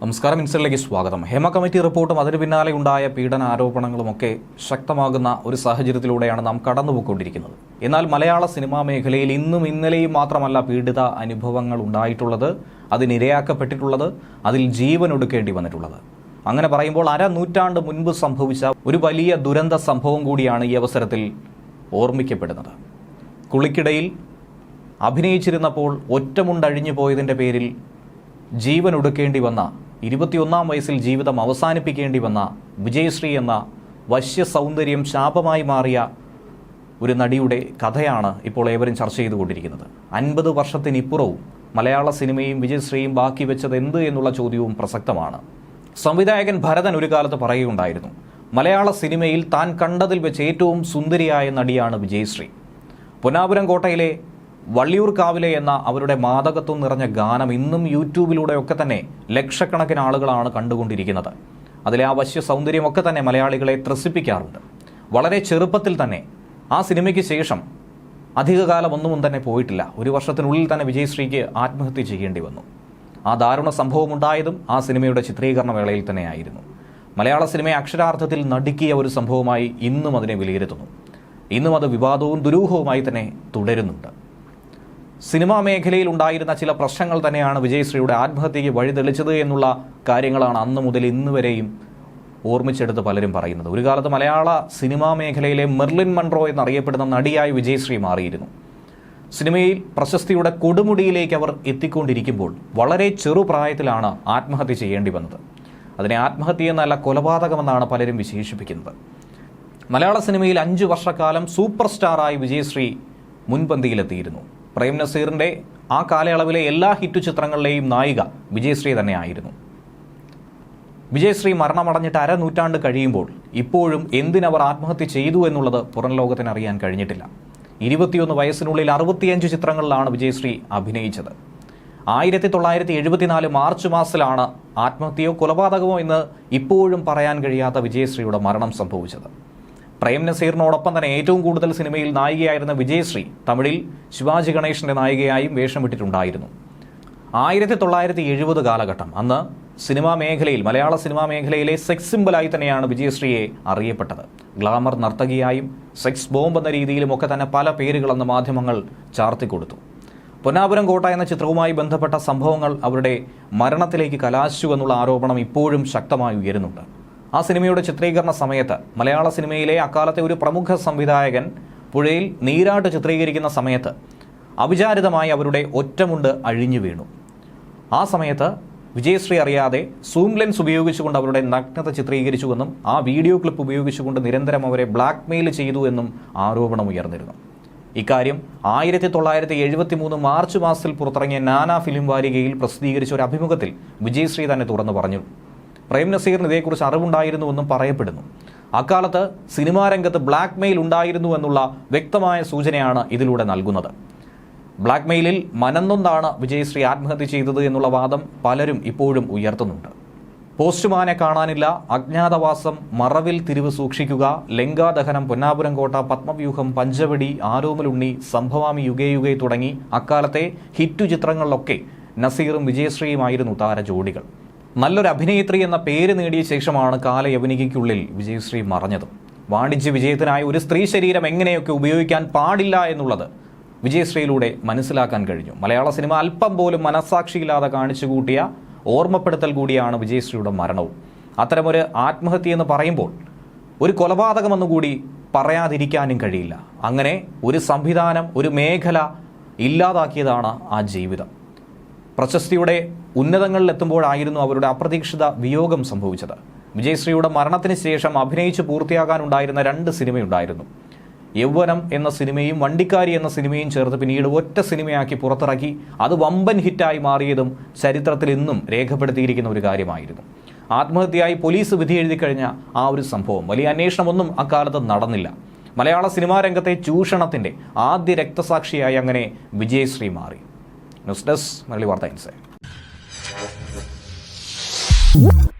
നമസ്കാരം ഇൻസലിലേക്ക് സ്വാഗതം. ഹേമ കമ്മിറ്റി റിപ്പോർട്ടും അതിന് പിന്നാലെ ഉണ്ടായ പീഡന ആരോപണങ്ങളുമൊക്കെ ശക്തമാകുന്ന ഒരു സാഹചര്യത്തിലൂടെയാണ് നാം കടന്നുപോയിക്കൊണ്ടിരിക്കുന്നത്. എന്നാൽ മലയാള സിനിമാ മേഖലയിൽ ഇന്നും ഇന്നലെയും മാത്രമല്ല പീഡിത അനുഭവങ്ങൾ ഉണ്ടായിട്ടുള്ളത് അതിനിരയാക്കപ്പെട്ടിട്ടുള്ളത് അതിൽ ജീവൻ ഒടുക്കേണ്ടി വന്നിട്ടുള്ളത്. അങ്ങനെ പറയുമ്പോൾ അര നൂറ്റാണ്ട് മുൻപ് സംഭവിച്ച ഒരു വലിയ ദുരന്ത സംഭവം കൂടിയാണ് ഈ അവസരത്തിൽ ഓർമ്മിക്കപ്പെടുന്നത്. കുളിക്കിടയിൽ അഭിനയിച്ചിരുന്നപ്പോൾ ഒറ്റമുണ്ടഴിഞ്ഞു പോയതിന്റെ പേരിൽ ജീവൻ ഒടുക്കേണ്ടി വന്ന ഇരുപത്തിയൊന്നാം വയസ്സിൽ ജീവിതം അവസാനിപ്പിക്കേണ്ടി വന്ന വിജയശ്രീ എന്ന വശ്യ സൗന്ദര്യം ശാപമായി മാറിയ ഒരു നടിയുടെ കഥയാണ് ഇപ്പോൾ ഏവരും ചർച്ച ചെയ്തുകൊണ്ടിരിക്കുന്നത്. അൻപത് വർഷത്തിനിപ്പുറവും മലയാള സിനിമയും വിജയശ്രീയും ബാക്കി വെച്ചത് എന്ത് എന്നുള്ള ചോദ്യവും പ്രസക്തമാണ്. സംവിധായകൻ ഭരതൻ ഒരു കാലത്ത് പറയുകയുണ്ടായിരുന്നു മലയാള സിനിമയിൽ താൻ കണ്ടതിൽ വെച്ച് ഏറ്റവും സുന്ദരിയായ നടിയാണ് വിജയശ്രീ. പൊന്നാപുരം കോട്ടയിലെ വള്ളിയൂർക്കാവിലെ എന്ന അവരുടെ മാതകത്വം നിറഞ്ഞ ഗാനം ഇന്നും യൂട്യൂബിലൂടെയൊക്കെ തന്നെ ലക്ഷക്കണക്കിന് ആളുകളാണ് കണ്ടുകൊണ്ടിരിക്കുന്നത്. അതിലെ ആ വശ്യ സൗന്ദര്യമൊക്കെ തന്നെ മലയാളികളെ ത്രസിപ്പിക്കാറുണ്ട്. വളരെ ചെറുപ്പത്തിൽ തന്നെ ആ സിനിമയ്ക്ക് ശേഷം അധികകാലം ഒന്നും തന്നെ പോയിട്ടില്ല. ഒരു വർഷത്തിനുള്ളിൽ തന്നെ വിജയശ്രീക്ക് ആത്മഹത്യ ചെയ്യേണ്ടി വന്നു. ആ ദാരുണ സംഭവം ഉണ്ടായതും ആ സിനിമയുടെ ചിത്രീകരണ വേളയിൽ തന്നെയായിരുന്നു. മലയാള സിനിമയെ അക്ഷരാർത്ഥത്തിൽ നടുക്കിയ ഒരു സംഭവമായി ഇന്നും അതിനെ വിലയിരുത്തുന്നു. ഇന്നും അത് വിവാദവും ദുരൂഹവുമായി തന്നെ തുടരുന്നുണ്ട്. സിനിമാ മേഖലയിൽ ഉണ്ടായിരുന്ന ചില പ്രശ്നങ്ങൾ തന്നെയാണ് വിജയശ്രീയുടെ ആത്മഹത്യയ്ക്ക് വഴിതെളിച്ചത് എന്നുള്ള കാര്യങ്ങളാണ് അന്ന് മുതൽ ഇന്ന് വരെയും ഓർമ്മിച്ചെടുത്ത് പലരും പറയുന്നത്. ഒരു കാലത്ത് മലയാള സിനിമാ മേഖലയിലെ മെർലിൻ മൺട്രോ എന്നറിയപ്പെടുന്ന നടിയായി വിജയശ്രീ മാറിയിരുന്നു. സിനിമയിൽ പ്രശസ്തിയുടെ കൊടുമുടിയിലേക്ക് അവർ എത്തിക്കൊണ്ടിരിക്കുമ്പോൾ വളരെ ചെറുപ്രായത്തിലാണ് ആത്മഹത്യ ചെയ്യേണ്ടി വന്നത്. അതിനെ ആത്മഹത്യ എന്നല്ല കൊലപാതകമെന്നാണ് പലരും വിശേഷിപ്പിക്കുന്നത്. മലയാള സിനിമയിൽ അഞ്ചു വർഷക്കാലം സൂപ്പർ സ്റ്റാറായി വിജയശ്രീ മുൻപന്തിയിലെത്തിയിരുന്നു. പ്രേം നസീറിന്റെ ആ കാലയളവിലെ എല്ലാ ഹിറ്റ് ചിത്രങ്ങളിലെയും നായിക വിജയശ്രീ തന്നെയായിരുന്നു. വിജയശ്രീ മരണമടഞ്ഞിട്ട് അരനൂറ്റാണ്ട് കഴിയുമ്പോൾ ഇപ്പോഴും എന്തിനവർ ആത്മഹത്യ ചെയ്തു എന്നുള്ളത് പുറം ലോകത്തിന് അറിയാൻ കഴിഞ്ഞിട്ടില്ല. ഇരുപത്തിയൊന്ന് വയസ്സിനുള്ളിൽ അറുപത്തിയഞ്ച് ചിത്രങ്ങളിലാണ് വിജയശ്രീ അഭിനയിച്ചത്. ആയിരത്തി തൊള്ളായിരത്തി എഴുപത്തിനാല് മാർച്ച് മാസത്തിലാണ് ആത്മഹത്യയോ കൊലപാതകമോ എന്ന് ഇപ്പോഴും പറയാൻ കഴിയാത്ത വിജയശ്രീയുടെ മരണം സംഭവിച്ചത്. പ്രേം നസീറിനോടൊപ്പം തന്നെ ഏറ്റവും കൂടുതൽ സിനിമയിൽ നായികയായിരുന്ന വിജയശ്രീ തമിഴിൽ ശിവാജി ഗണേശന്റെ നായികയായും വേഷമിട്ടിട്ടുണ്ടായിരുന്നു ആയിരത്തി തൊള്ളായിരത്തി എഴുപത് കാലഘട്ടം. അന്ന് സിനിമാ മേഖലയിൽ മലയാള സിനിമാ മേഖലയിലെ സെക്സ് സിമ്പിളായി തന്നെയാണ് വിജയശ്രീയെ അറിയപ്പെട്ടത്. ഗ്ലാമർ നർത്തകിയായും സെക്സ് ബോംബ് എന്ന രീതിയിലും ഒക്കെ തന്നെ പല പേരുകളെന്ന് മാധ്യമങ്ങൾ ചാർത്തിക്കൊടുത്തു പൊന്നാപുരം കോട്ട എന്ന ചിത്രവുമായി ബന്ധപ്പെട്ട സംഭവങ്ങൾ അവരുടെ മരണത്തിലേക്ക് കലാശു എന്നുള്ള ആരോപണം ഇപ്പോഴും ശക്തമായി ഉയരുന്നുണ്ട്. ആ സിനിമയുടെ ചിത്രീകരണ സമയത്ത് മലയാള സിനിമയിലെ അക്കാലത്തെ ഒരു പ്രമുഖ സംവിധായകൻ പുഴയിൽ നീരാട്ട് ചിത്രീകരിക്കുന്ന സമയത്ത് അവിചാരിതമായി അവരുടെ ഒറ്റമുണ്ട് അഴിഞ്ഞു വീണു. ആ സമയത്ത് വിജയശ്രീ അറിയാതെ സൂം ലെൻസ് ഉപയോഗിച്ചുകൊണ്ട് അവരുടെ നഗ്നത ചിത്രീകരിച്ചുവെന്നും ആ വീഡിയോ ക്ലിപ്പ് ഉപയോഗിച്ചുകൊണ്ട് നിരന്തരം അവരെ ബ്ലാക്ക് മെയിൽ ചെയ്തു എന്നും ആരോപണം ഉയർന്നിരുന്നു. ഇക്കാര്യം ആയിരത്തി തൊള്ളായിരത്തി എഴുപത്തി മൂന്ന് മാർച്ച് മാസത്തിൽ പുറത്തിറങ്ങിയ നാനാ ഫിലിം വാരികയിൽ പ്രസിദ്ധീകരിച്ച ഒരു അഭിമുഖത്തിൽ വിജയശ്രീ തന്നെ തുറന്നു പറഞ്ഞു. പ്രേം നസീറിന് ഇതേക്കുറിച്ച് അറിവുണ്ടായിരുന്നുവെന്നും പറയപ്പെടുന്നു. അക്കാലത്ത് സിനിമാ രംഗത്ത് ബ്ലാക്ക് മെയിൽ ഉണ്ടായിരുന്നു എന്നുള്ള വ്യക്തമായ സൂചനയാണ് ഇതിലൂടെ നൽകുന്നത്. ബ്ലാക്ക് മെയിലിൽ മനന്നൊന്നാണ് വിജയശ്രീ ആത്മഹത്യ ചെയ്തത് എന്നുള്ള വാദം പലരും ഇപ്പോഴും ഉയർത്തുന്നുണ്ട്. പോസ്റ്റുമാനെ കാണാനില്ല അജ്ഞാതവാസം മറവിൽ തിരിവ് സൂക്ഷിക്കുക ലങ്കാദഹനം പൊന്നാപുരം കോട്ട പത്മവ്യൂഹം പഞ്ചവടി ആരോമലുണ്ണി സംഭവാമി യുഗയുഗെ യുഗേ തുടങ്ങി അക്കാലത്തെ ഹിറ്റു ചിത്രങ്ങളിലൊക്കെ നസീറും വിജയശ്രീയുമായിരുന്നു താര ജോഡികൾ നല്ലൊരു അഭിനേത്രി എന്ന പേര് നേടിയ ശേഷമാണ് കാലയവനികയ്ക്കുള്ളിൽ വിജയശ്രീ മറഞ്ഞത്. വാണിജ്യ വിജയത്തിനായി ഒരു സ്ത്രീ ശരീരം എങ്ങനെയൊക്കെ ഉപയോഗിക്കാൻ പാടില്ല എന്നുള്ളത് വിജയശ്രീയിലൂടെ മനസ്സിലാക്കാൻ കഴിഞ്ഞു. മലയാള സിനിമ അല്പം പോലും മനസ്സാക്ഷിയില്ലാതെ കാണിച്ചു കൂട്ടിയ ഓർമ്മപ്പെടുത്തൽ കൂടിയാണ് വിജയശ്രീയുടെ മരണവും. അത്തരമൊരു ആത്മഹത്യ എന്ന് പറയുമ്പോൾ ഒരു കൊലപാതകമെന്നുകൂടി പറയാതിരിക്കാനും കഴിയില്ല. അങ്ങനെ ഒരു സംവിധാനം ഒരു മേഖല ഇല്ലാതാക്കിയതാണ് ആ ജീവിതം. പ്രശസ്തിയുടെ ഉന്നതങ്ങളിലെത്തുമ്പോഴായിരുന്നു അവരുടെ അപ്രതീക്ഷിത വിയോഗം സംഭവിച്ചത്. വിജയശ്രീയുടെ മരണത്തിന് ശേഷം അഭിനയിച്ച് പൂർത്തിയാകാനുണ്ടായിരുന്ന രണ്ട് സിനിമയുണ്ടായിരുന്നു. യൗവനം എന്ന സിനിമയും വണ്ടിക്കാരി എന്ന സിനിമയും ചേർത്ത് പിന്നീട് ഒറ്റ സിനിമയാക്കി പുറത്തിറക്കി. അത് വമ്പൻ ഹിറ്റായി മാറിയതും ചരിത്രത്തിൽ ഇന്നും രേഖപ്പെടുത്തിയിരിക്കുന്ന ഒരു കാര്യമായിരുന്നു. ആത്മഹത്യയായി പോലീസ് വിധി എഴുതി കഴിഞ്ഞ ആ ഒരു സംഭവം. വലിയ അന്വേഷണമൊന്നും അക്കാലത്ത് നടന്നില്ല. മലയാള സിനിമാ രംഗത്തെ ചൂഷണത്തിന്റെ ആദ്യ രക്തസാക്ഷിയായി അങ്ങനെ വിജയശ്രീ മാറി. ന്യൂസ് ഡെസ്ക് മലയാളി വാർത്ത Whoop!